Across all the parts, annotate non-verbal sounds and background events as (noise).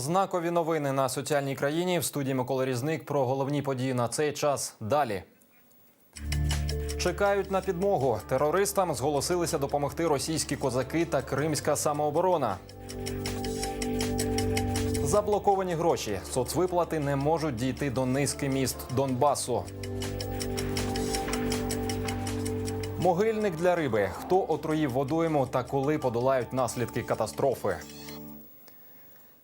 Знакові новини на соціальній країні в студії Микола Різник про головні події на цей час. Далі. Чекають на підмогу. Терористам зголосилися допомогти російські козаки та кримська самооборона. Заблоковані гроші. Соцвиплати не можуть дійти до низки міст Донбасу. Могильник для риби. Хто отруїв водойму та коли подолають наслідки катастрофи?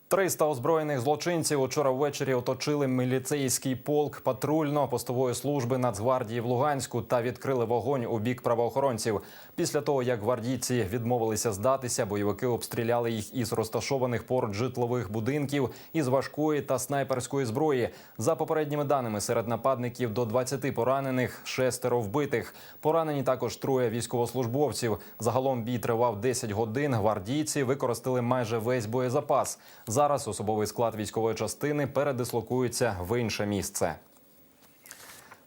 300 озброєних злочинців учора ввечері оточили міліцейський полк патрульно-постової служби Нацгвардії в Луганську та відкрили вогонь у бік правоохоронців. Після того, як гвардійці відмовилися здатися, бойовики обстріляли їх із розташованих поруч житлових будинків із важкої та снайперської зброї. За попередніми даними, серед нападників до 20 поранених, шестеро вбитих. Поранені також троє військовослужбовців. Загалом бій тривав 10 годин. Гвардійці використали майже весь боєзапас. Зараз особовий склад військової частини передислокується в інше місце.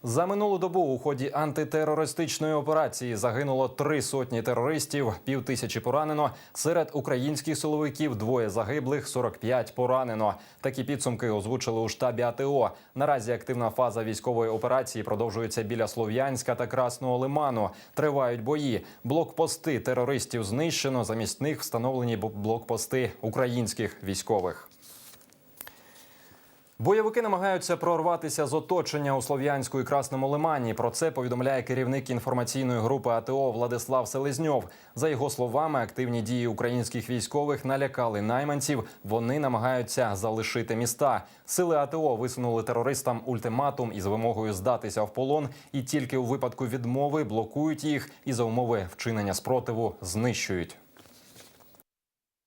За минулу добу у ході антитерористичної операції загинуло три сотні терористів, пів тисячі поранено. Серед українських силовиків двоє загиблих, 45 поранено. Такі підсумки озвучили у штабі АТО. Наразі активна фаза військової операції продовжується біля Слов'янська та Красного Лиману. Тривають бої. Блокпости терористів знищено. Замість них встановлені блокпости українських військових. Бойовики намагаються прорватися з оточення у Слов'янську і Красному Лимані. Про це повідомляє керівник інформаційної групи АТО Владислав Селезньов. За його словами, активні дії українських військових налякали найманців. Вони намагаються залишити міста. Сили АТО висунули терористам ультиматум із вимогою здатися в полон, і тільки у випадку відмови блокують їх і за умови вчинення спротиву знищують.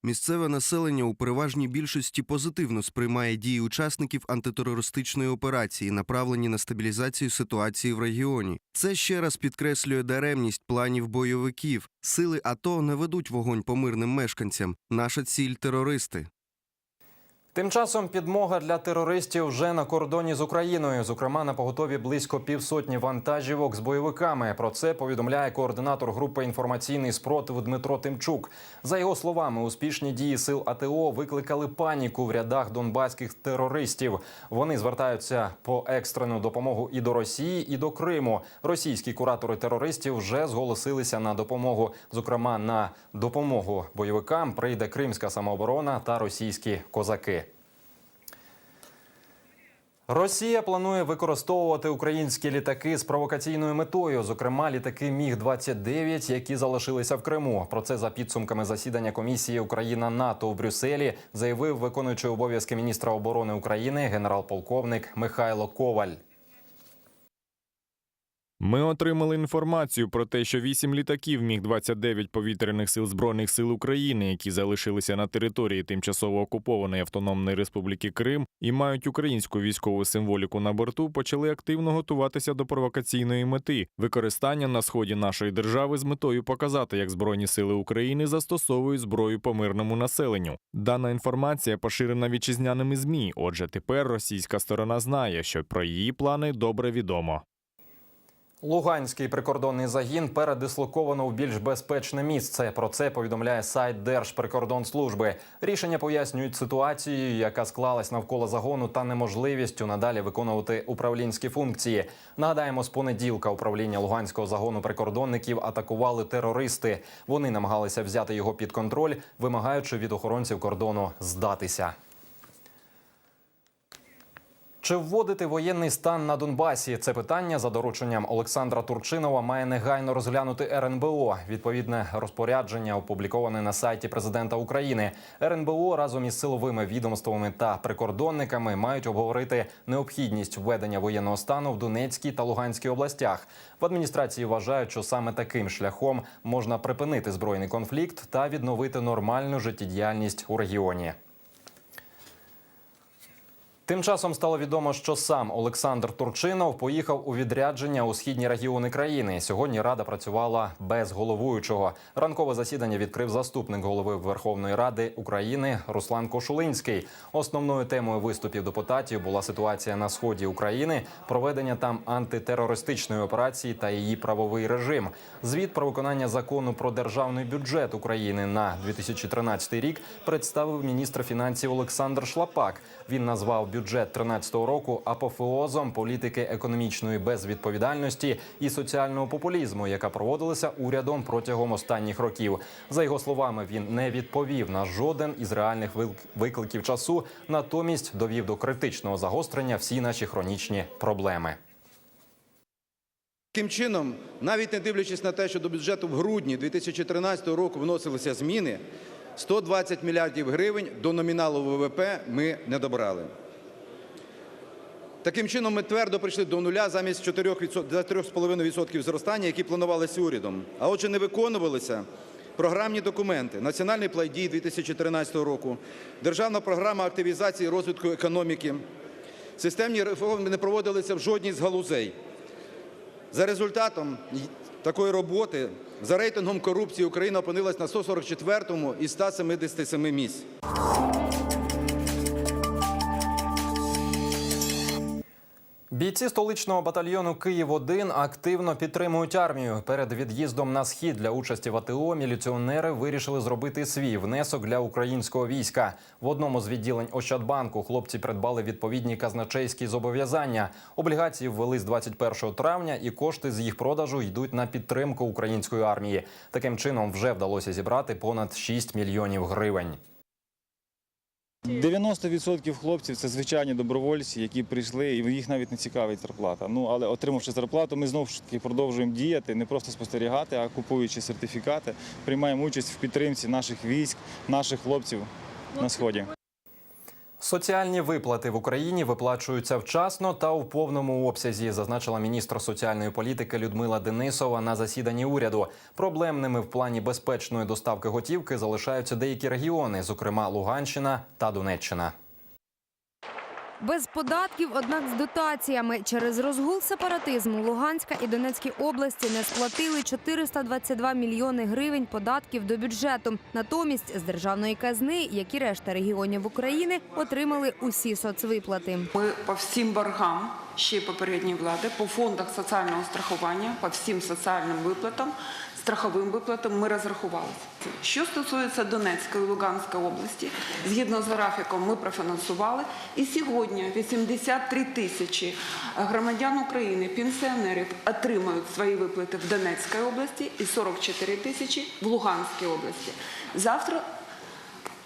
Місцеве населення у переважній більшості позитивно сприймає дії учасників антитерористичної операції, направлені на стабілізацію ситуації в регіоні. Це ще раз підкреслює даремність планів бойовиків. Сили АТО не ведуть вогонь по мирним мешканцям. Наша ціль терористи. Тим часом підмога для терористів вже на кордоні з Україною. Зокрема, на поготові близько півсотні вантажівок з бойовиками. Про це повідомляє координатор групи інформаційний спротив Дмитро Тимчук. За його словами, успішні дії сил АТО викликали паніку в рядах донбаських терористів. Вони звертаються по екстрену допомогу і до Росії, і до Криму. Російські куратори терористів вже зголосилися на допомогу. Зокрема, на допомогу бойовикам прийде кримська самооборона та російські козаки. Росія планує використовувати українські літаки з провокаційною метою, зокрема літаки Міг 29 які залишилися в Криму. Про це за підсумками засідання комісії Україна НАТО в Брюсселі заявив виконуючий обов'язки міністра оборони України генерал-полковник Михайло Коваль. Ми отримали інформацію про те, що вісім літаків Міг-29 повітряних сил збройних сил України, які залишилися на території тимчасово окупованої автономної республіки Крим і мають українську військову символіку на борту, почали активно готуватися до провокаційної мети використання на сході нашої держави з метою показати, як збройні сили України застосовують зброю по мирному населенню. Дана інформація поширена вітчизняними змі. Отже, тепер російська сторона знає, що про її плани добре відомо. Луганський прикордонний загін передислоковано в більш безпечне місце. Про це повідомляє сайт Держприкордонслужби. Рішення пояснюють ситуацією, яка склалась навколо загону, та неможливістю надалі виконувати управлінські функції. Нагадаємо, з понеділка управління Луганського загону прикордонників атакували терористи. Вони намагалися взяти його під контроль, вимагаючи від охоронців кордону здатися. Чи вводити воєнний стан на Донбасі? Це питання за дорученням Олександра Турчинова має негайно розглянути РНБО. Відповідне розпорядження опубліковане на сайті президента України. РНБО разом із силовими відомствами та прикордонниками мають обговорити необхідність введення воєнного стану в Донецькій та Луганській областях. В адміністрації вважають, що саме таким шляхом можна припинити збройний конфлікт та відновити нормальну життєдіяльність у регіоні. Тим часом стало відомо, що сам Олександр Турчинов поїхав у відрядження у східні регіони країни. Сьогодні рада працювала без головуючого. Ранкове засідання відкрив заступник голови Верховної Ради України Руслан Кошулинський. Основною темою виступів депутатів була ситуація на сході України, проведення там антитерористичної операції та її правовий режим. Звіт про виконання закону про державний бюджет України на 2013 рік представив міністр фінансів Олександр Шлапак. Він назвав бюджет 2013 року апофеозом політики економічної безвідповідальності і соціального популізму, яка проводилася урядом протягом останніх років. За його словами, він не відповів на жоден із реальних викликів часу, натомість довів до критичного загострення всі наші хронічні проблеми. Таким чином, навіть не дивлячись на те, що до бюджету в грудні 2013 року вносилися зміни, 120 мільярдів гривень до номіналу ВВП ми не добрали. Таким чином, ми твердо прийшли до нуля замість 4%, зростання, які планувалися урядом. А отже, не виконувалися програмні документи. Національний план дій 2013 року, Державна програма активізації розвитку економіки. Системні реформи не проводилися в жодній з галузей. За результатом такої роботи за рейтингом корупції Україна опинилась на 144-му із 177 місць. Бійці столичного батальйону Київ 1 активно підтримують армію. Перед від'їздом на схід для участі в АТО міліціонери вирішили зробити свій внесок для українського війська. В одному з відділень Ощадбанку хлопці придбали відповідні казначейські зобов'язання. Облігації ввели з 21 травня, і кошти з їх продажу йдуть на підтримку української армії. Таким чином вже вдалося зібрати понад 6 мільйонів гривень. 90% хлопців це звичайні добровольці, які прийшли, і їх навіть не цікавить зарплата. Ну але отримавши зарплату, ми знову ж таки продовжуємо діяти, не просто спостерігати, а купуючи сертифікати, приймаємо участь в підтримці наших військ, наших хлопців на сході. Соціальні виплати в Україні виплачуються вчасно та у повному обсязі, зазначила міністр соціальної політики Людмила Денисова на засіданні уряду. Проблемними в плані безпечної доставки готівки залишаються деякі регіони, зокрема Луганщина та Донеччина. Без податків, однак з дотаціями через розгул сепаратизму Луганська і Донецькі області не сплатили 422 мільйони гривень податків до бюджету. Натомість з державної казни, як і решта регіонів України, отримали усі соцвиплати. Ми по всім боргам ще попередньої влади, по фондах соціального страхування, по всім соціальним виплатам, страховим виплатам ми розрахувалися. Що стосується Донецької і Луганської області, згідно з графіком ми профінансували. І сьогодні 83 тисячі громадян України, пенсіонерів отримають свої виплати в Донецькій області і 44 тисячі в Луганській області. Завтра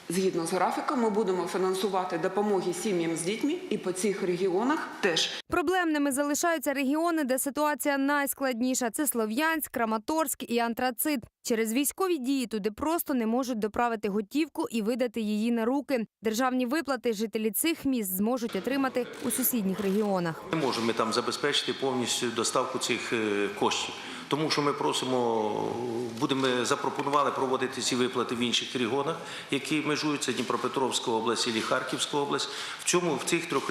Згідно з графіком, ми будемо фінансувати допомоги сім'ям з дітьми і по цих регіонах теж. Проблемними залишаються регіони, де ситуація найскладніша. Це Слов'янськ, Краматорськ і Антрацит. Через військові дії туди просто не можуть доправити готівку і видати її на руки. Державні виплати жителі цих міст зможуть отримати у сусідніх регіонах. Не можемо ми там забезпечити повністю доставку цих е, коштів. Тому що ми просимо, будемо запропонували проводити ці виплати в інших регіонах, які межуються Дніпропетровська область і Харківська область. В цьому в цих трьох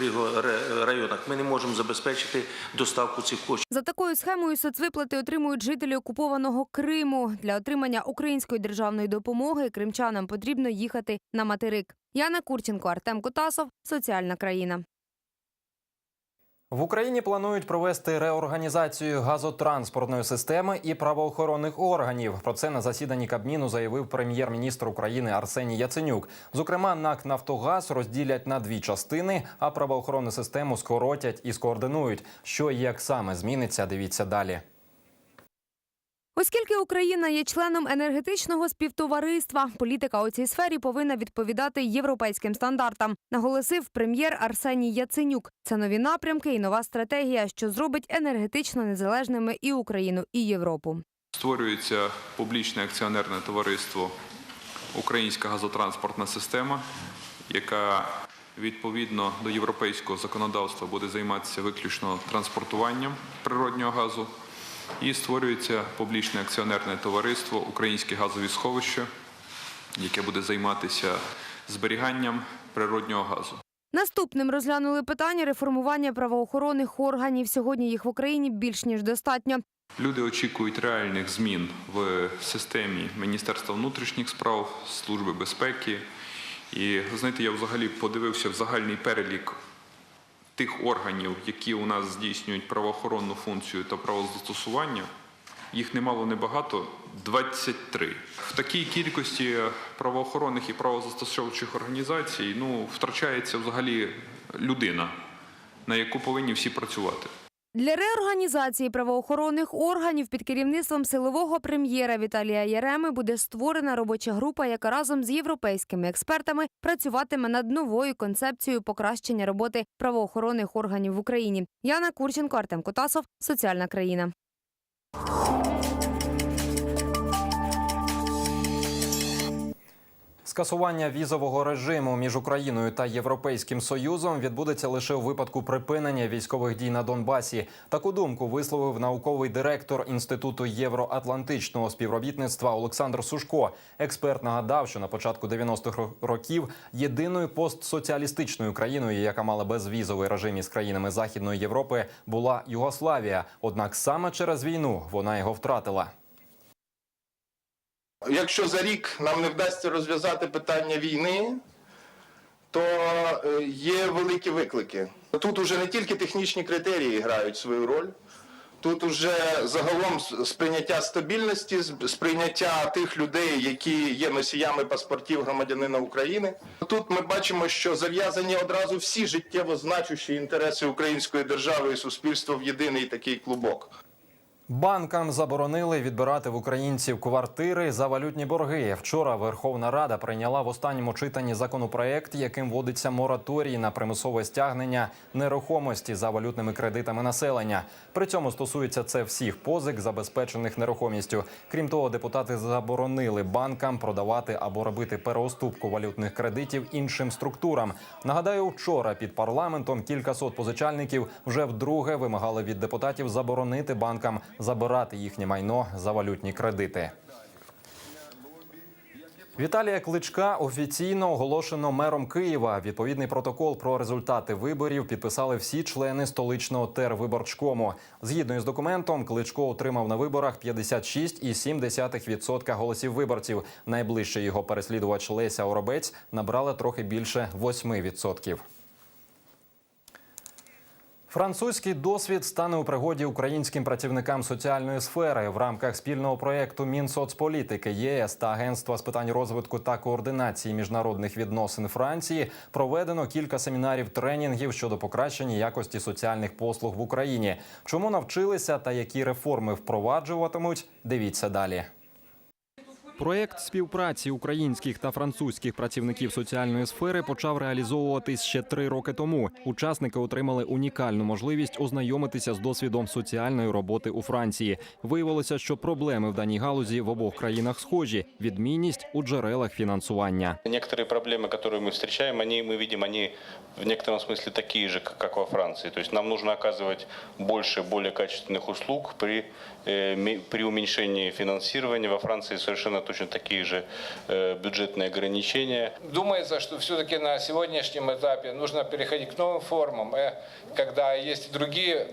районах ми не можемо забезпечити доставку цих коштів. За такою схемою соцвиплати отримують жителі окупованого Криму. Для отримання української державної допомоги кримчанам потрібно їхати на материк. Яна Курченко, Артем Котасов, Соціальна країна. В Україні планують провести реорганізацію газотранспортної системи і правоохоронних органів. Про це на засіданні Кабміну заявив прем'єр-міністр України Арсеній Яценюк. Зокрема, НАК Нафтогаз розділять на дві частини, а правоохоронну систему скоротять і скоординують. Що і як саме зміниться, дивіться далі. Оскільки Україна є членом енергетичного співтовариства, політика у цій сфері повинна відповідати європейським стандартам, наголосив прем'єр Арсеній Яценюк. Це нові напрямки і нова стратегія, що зробить енергетично незалежними і Україну, і Європу. Створюється публічне акціонерне товариство Українська газотранспортна система, яка відповідно до європейського законодавства буде займатися виключно транспортуванням природнього газу. І створюється публічне акціонерне товариство Українські газові сховища, яке буде займатися зберіганням природнього газу. Наступним розглянули питання реформування правоохоронних органів. Сьогодні їх в Україні більш ніж достатньо. Люди очікують реальних змін в системі Міністерства внутрішніх справ, Служби безпеки. І знаєте, я взагалі подивився в загальний перелік тих органів, які у нас здійснюють правоохоронну функцію та правозастосування. Їх немало небагато 23. В такій кількості правоохоронних і правозастосовчих організацій ну, втрачається взагалі людина, на яку повинні всі працювати. Для реорганізації правоохоронних органів під керівництвом силового прем'єра Віталія Яреми буде створена робоча група, яка разом з європейськими експертами працюватиме над новою концепцією покращення роботи правоохоронних органів в Україні. Яна Курченко, Артем Котасов, Соціальна країна. Скасування візового режиму між Україною та Європейським Союзом відбудеться лише у випадку припинення військових дій на Донбасі. Таку думку висловив науковий директор Інституту євроатлантичного співробітництва Олександр Сушко. Експерт нагадав, що на початку 90-х років єдиною постсоціалістичною країною, яка мала безвізовий режим із країнами Західної Європи, була Югославія. Однак саме через війну вона його втратила. Якщо за рік нам не вдасться розв'язати питання війни, то е, є великі виклики. Тут уже не тільки технічні критерії грають свою роль. Тут уже загалом сприйняття стабільності, сприйняття тих людей, які є носіями паспортів громадянина України. Тут ми бачимо, що зав'язані одразу всі життєво значущі інтереси української держави і суспільства в єдиний такий клубок. Банкам заборонили відбирати в українців квартири за валютні борги. Вчора Верховна Рада прийняла в останньому читанні законопроект, яким вводиться мораторій на примусове стягнення нерухомості за валютними кредитами населення. При цьому стосується це всіх позик, забезпечених нерухомістю. Крім того, депутати заборонили банкам продавати або робити переуступку валютних кредитів іншим структурам. Нагадаю, вчора під парламентом кількасот позичальників вже вдруге вимагали від депутатів заборонити банкам забирати їхнє майно за валютні кредити. Віталія Кличка офіційно оголошено мером Києва. Відповідний протокол про результати виборів підписали всі члени столичного тервиборчкому. Згідно із документом, Кличко отримав на виборах 56,7% голосів виборців. Найближчий його переслідувач Леся Оробець набрала трохи більше 8%. Французький досвід стане у пригоді українським працівникам соціальної сфери в рамках спільного проєкту Мінсоцполітики ЄС та Агентства з питань розвитку та координації міжнародних відносин Франції проведено кілька семінарів тренінгів щодо покращення якості соціальних послуг в Україні. Чому навчилися та які реформи впроваджуватимуть? Дивіться далі. Проєкт співпраці українських та французьких працівників соціальної сфери почав реалізовуватись ще три роки тому. Учасники отримали унікальну можливість ознайомитися з досвідом соціальної роботи у Франції. Виявилося, що проблеми в даній галузі в обох країнах схожі: відмінність у джерелах фінансування. Некоторые проблемы, которые мы встречаем, они, мы видим, они в некотором смысле такие же, как как во Франции. То есть нам нужно оказывать больше, более качественных услуг при, э, ми- при уменьшении финансирования. Во Франции совершенно точно такие же э, бюджетные ограничения. Думается, что все-таки на сегодняшнем этапе нужно переходить к новым формам, э, когда есть другие э,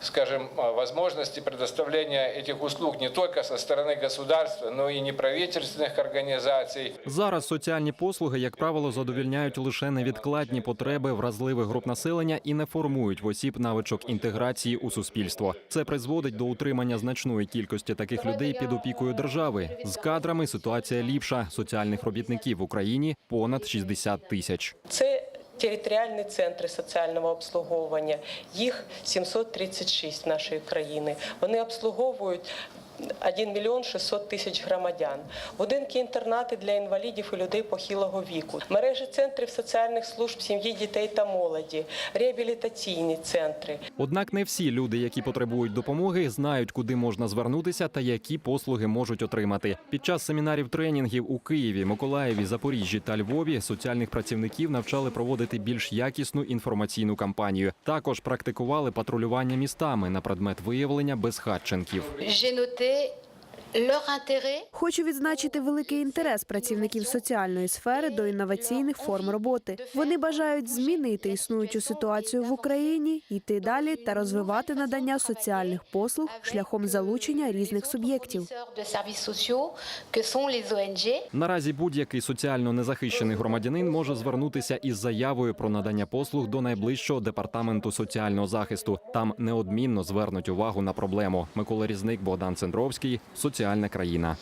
скажем, э, возможности предоставления этих услуг не только со стороны государства, но и неправительственных организаций. Зараз соціальні послуги, як правило, задовільняють лише невідкладні потреби вразливих груп населення і не формують в осіб навичок інтеграції у суспільство. Це призводить до утримання значної кількості таких людей під опікою держави. З кадрами ситуація ліпша. Соціальних робітників в Україні понад 60 тисяч. Це територіальні центри соціального обслуговування. Їх 736 нашої країни. Вони обслуговують 1 мільйон 600 тисяч громадян. Будинки інтернати для інвалідів і людей похилого віку. Мережі центрів соціальних служб сім'ї, дітей та молоді, реабілітаційні центри. Однак не всі люди, які потребують допомоги, знають, куди можна звернутися та які послуги можуть отримати. Під час семінарів тренінгів у Києві, Миколаєві, Запоріжжі та Львові соціальних працівників навчали проводити більш якісну інформаційну кампанію. Також практикували патрулювання містами на предмет виявлення безхатченків. J'ai de Хочу відзначити великий інтерес працівників соціальної сфери до інноваційних форм роботи. Вони бажають змінити існуючу ситуацію в Україні, йти далі та розвивати надання соціальних послуг шляхом залучення різних суб'єктів. Наразі будь-який соціально незахищений громадянин може звернутися із заявою про надання послуг до найближчого департаменту соціального захисту. Там неодмінно звернуть увагу на проблему. Микола Різник, Богдан Цендровський, соціальна країна.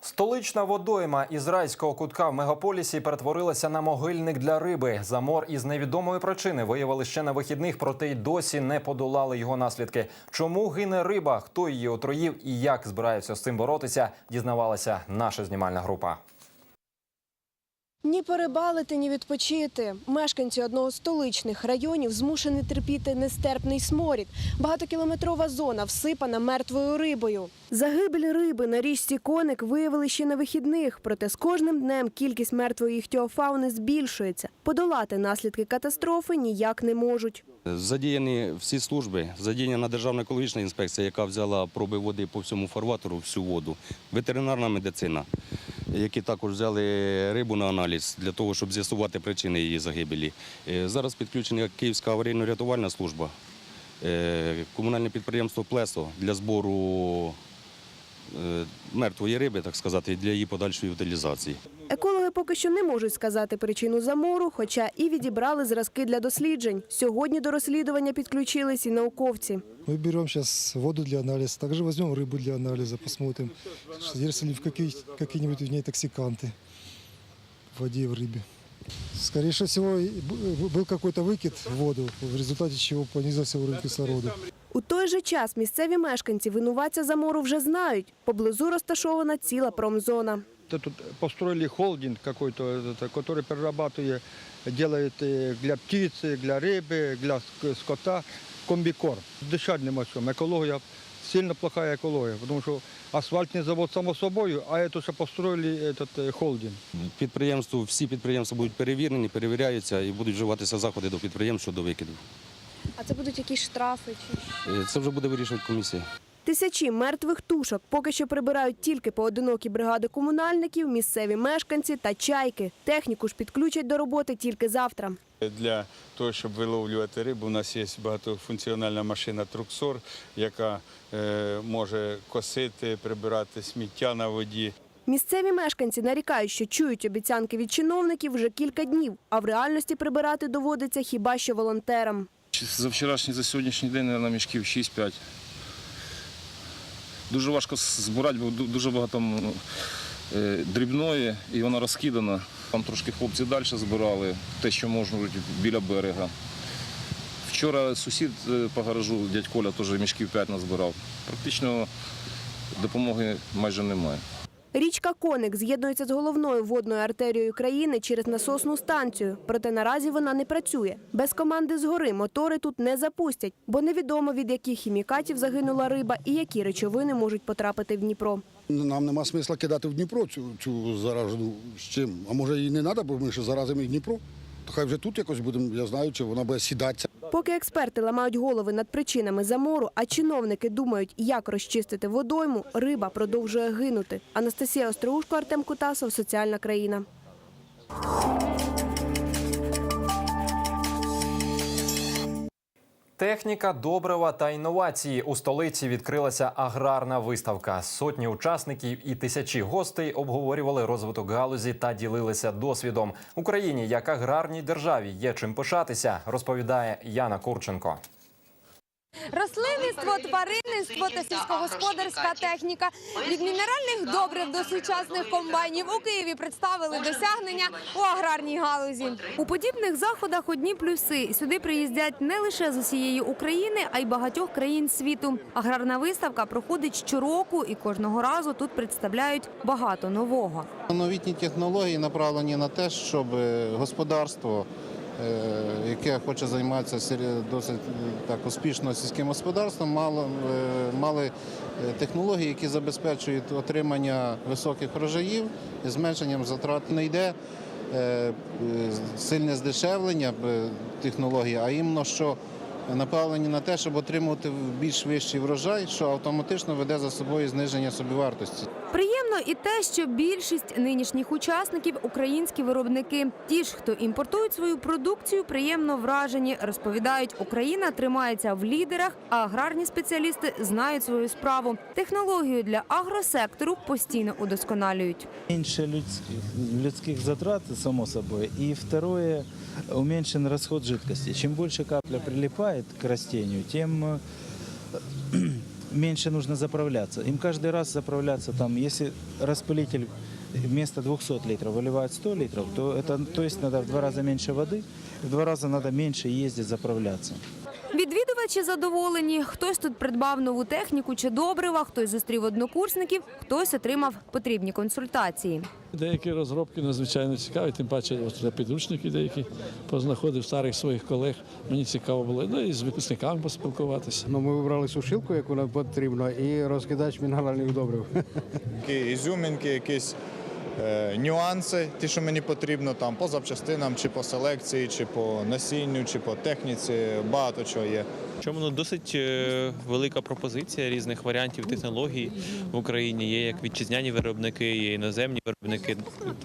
Столична водойма ізраїльського кутка в мегаполісі перетворилася на могильник для риби. Замор із невідомої причини виявили ще на вихідних, проте й досі не подолали його наслідки. Чому гине риба, хто її отруїв і як збираються з цим боротися, дізнавалася наша знімальна група. Ні перебалити, ні відпочити. Мешканці одного з столичних районів змушені терпіти нестерпний сморід. Багатокілометрова зона всипана мертвою рибою. Загибель риби на річці Коник виявили ще на вихідних, проте з кожним днем кількість мертвої іхтіофауни збільшується. Подолати наслідки катастрофи ніяк не можуть. Задіяні всі служби, задіяна Державна екологічна інспекція, яка взяла проби води по всьому фарватеру, всю воду, ветеринарна медицина, які також взяли рибу на аналіз для того, щоб з'ясувати причини її загибелі. Е, Зараз підключена Київська аварійно-рятувальна служба, е, комунальне підприємство Плесо для збору мертвої риби, так сказати, для її подальшої утилізації. Екологи поки що не можуть сказати причину замору, хоча і відібрали зразки для досліджень. Сьогодні до розслідування підключились і науковці. Мы берем сейчас воду для анализа, также возьмем рыбу для анализа, посмотрим, что есть ли в какие, какие-нибудь в ней токсиканты в воде и в рыбе. Скорее всего, и б- был какой-то выкид в воду, в результате чего понизился уровень кислорода. У той же час місцеві мешканці винуватця замору вже знають. Поблизу розташована ціла промзона. Тут построили холдинг какой-то, этот, который перерабатывает, делает э, для птицы, для рыбы, для ск- скота комбикорм. Дышать нема чим. Екологія, сильно плохая екологія, тому що асфальтний завод само собою, а це ще построїли этот, э, холдинг. Підприємство, всі підприємства будуть перевірені, перевіряються і будуть вживатися заходи до підприємств щодо викиду. А це будуть якісь штрафи? Чи... Це вже буде вирішувати комісія. Тисячі мертвих тушок поки що прибирають тільки поодинокі бригади комунальників, місцеві мешканці та чайки. Техніку ж підключать до роботи тільки завтра. Для того, щоб виловлювати рибу, у нас є багатофункціональна машина Труксор, яка е, може косити, прибирати сміття на воді. Місцеві мешканці нарікають, що чують обіцянки від чиновників вже кілька днів, а в реальності прибирати доводиться хіба що волонтерам. За вчорашній, за сьогоднішній день, на мішків 6-5. Дуже важко збирати, бо дуже багато е, дрібної і вона розкидана. Там трошки хлопці далі збирали те, що можна біля берега. Вчора сусід е, по гаражу, дядь Коля, теж мішків 5 назбирав. Практично допомоги майже немає. Річка Коник з'єднується з головною водною артерією країни через насосну станцію. Проте наразі вона не працює. Без команди згори мотори тут не запустять, бо невідомо від яких хімікатів загинула риба і які речовини можуть потрапити в Дніпро. Нам нема смисла кидати в Дніпро цю, цю заражену з чим. А може її не треба, бо ми ще заразимо і Дніпро. То хай вже тут якось будемо, я знаю, чи вона буде сідатися. Поки експерти ламають голови над причинами замору, а чиновники думають, як розчистити водойму, риба продовжує гинути. Анастасія Остроушко, Артем Кутасов, Соціальна країна. Техніка, добрива та інновації у столиці відкрилася аграрна виставка. Сотні учасників і тисячі гостей обговорювали розвиток галузі та ділилися досвідом. Україні як аграрній державі є чим пишатися, розповідає Яна Курченко. Рослинництво, тваринництво та сільськогосподарська техніка від мінеральних добрив до сучасних комбайнів у Києві представили досягнення у аграрній галузі. У подібних заходах одні плюси. Сюди приїздять не лише з усієї України, а й багатьох країн світу. Аграрна виставка проходить щороку, і кожного разу тут представляють багато нового. Новітні технології направлені на те, щоб е, господарство, яке хоче займатися досить е, так успішно сільським господарством, е, мали е, технології, які забезпечують отримання високих врожаїв і зменшенням затрат. Не йде е, е, сильне здешевлення е, технологій, а іменно що направлені на те, щоб отримувати більш вищий врожай, що автоматично веде за собою зниження собівартості. Приємно і те, що більшість нинішніх учасників українські виробники. Ті ж, хто імпортують свою продукцію, приємно вражені. Розповідають, Україна тримається в лідерах, а аграрні спеціалісти знають свою справу. Технологію для агросектору постійно удосконалюють. Меньше людских, людских затрат, само собой. И второе, уменьшен расход жидкости. Чем больше капля прилипает к растению, тем э, меньше нужно заправляться. Им каждый раз заправляться там, если распылитель вместо 200 литров выливает 100 литров, то это, то есть надо в два раза меньше воды, в два раза надо меньше ездить заправляться. Відвідувачі задоволені. Хтось тут придбав нову техніку чи добрива, хтось зустрів однокурсників, хтось отримав потрібні консультації. Деякі розробки надзвичайно цікаві, тим паче от підручники деякі познаходив старих своїх колег. Мені цікаво було. Ну і з випускниками поспілкуватися. Ну, ми вибрали сушилку, яку нам потрібно, і розкидач мінеральних добрив. (laughs) Які ізюмінки, якісь е, нюанси, ті, що мені потрібно там по запчастинам, чи по селекції, чи по насінню, чи по техніці. Багато чого є. Чому ну, досить е, велика пропозиція різних варіантів технологій в Україні. Є як вітчизняні виробники, є іноземні виробники.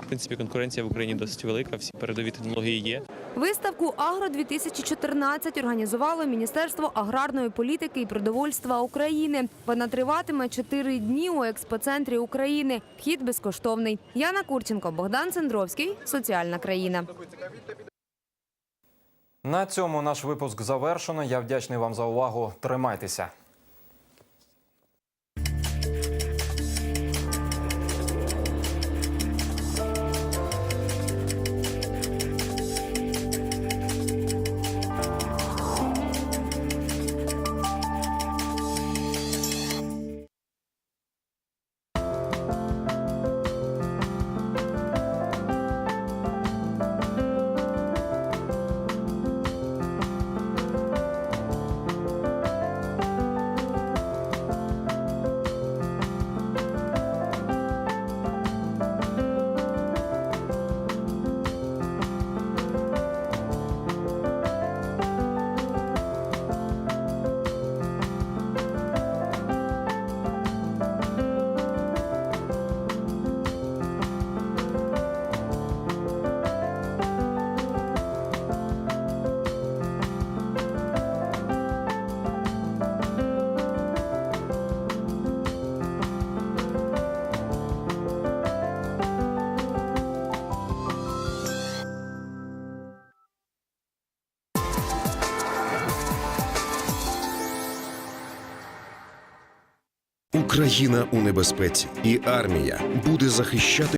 В принципі, конкуренція в Україні досить велика. Всі передові технології є. Виставку Агро 2014 організувало Міністерство аграрної політики і продовольства України. Вона триватиме чотири дні у експоцентрі України. Вхід безкоштовний. Яна Курченко, Богдан Цендровський. Соціальна країна. На цьому наш випуск завершено. Я вдячний вам за увагу. Тримайтеся. Україна у небезпеці, і армія буде захищати.